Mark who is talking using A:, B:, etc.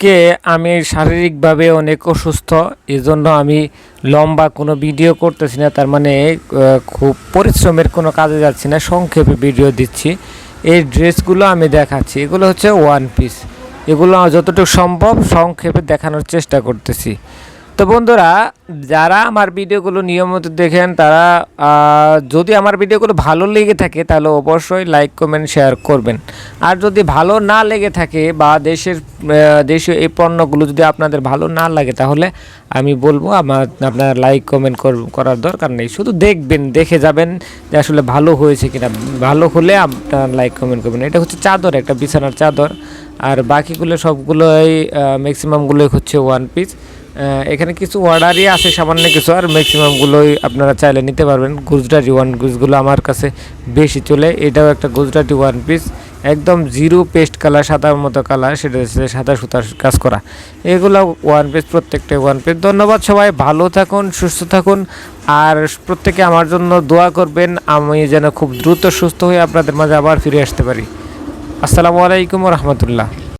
A: আজকে আমি শারীরিকভাবে অনেক অসুস্থ এই জন্য আমি লম্বা কোনো ভিডিও করতেছি না, তার মানে খুব পরিশ্রমের কোনো কাজে যাচ্ছি না, সংক্ষেপে ভিডিও দিচ্ছি। এই ড্রেসগুলো আমি দেখাচ্ছি, এগুলো হচ্ছে ওয়ান পিস এগুলো যতটুকু সম্ভব সংক্ষেপে দেখানোর চেষ্টা করতেছি। তো বন্ধুরা, যারা আমার ভিডিওগুলো নিয়মিত দেখেন, তারা যদি আমার ভিডিওগুলো ভালো লেগে থাকে, তাহলে অবশ্যই লাইক, কমেন্ট, শেয়ার করবেন। আর যদি ভালো না লেগে থাকে বা দেশের দেশীয় এই পণ্যগুলো যদি আপনাদের ভালো না লাগে, তাহলে আমি বলব আমার, আপনার লাইক, কমেন্ট করার দরকার নেই। শুধু দেখবেন, দেখে যাবেন যে আসলে ভালো হয়েছে কিনা। ভালো হলে আপনার লাইক, কমেন্ট করবেন। এটা হচ্ছে চাদর, একটা বিছানার চাদর। আর বাকিগুলো সবগুলোই ম্যাক্সিমামগুলোই হচ্ছে ওয়ান পিস এখানে কিছু অর্ডারই আছে, সামান্য কিছু, আর ম্যাক্সিমামগুলোই আপনারা চাইলে নিতে পারবেন। গুজরাটি ওয়ান পিসগুলো আমার কাছে বেশি চলে। এটাও একটা গুজরাটি ওয়ান পিস একদম জিরো পেস্ট কালার সাদার মতো কালার সেটা হচ্ছে সাদা সুতার কাজ করা। এগুলো ওয়ান পিস প্রত্যেকটা ওয়ান পিস ধন্যবাদ সবাই, ভালো থাকুন, সুস্থ থাকুন, আর প্রত্যেকে আমার জন্য দোয়া করবেন, আমি যেন খুব দ্রুত সুস্থ হয়ে আপনাদের মাঝে আবার ফিরে আসতে পারি। আসসালামু আলাইকুম রহমতুল্লাহ।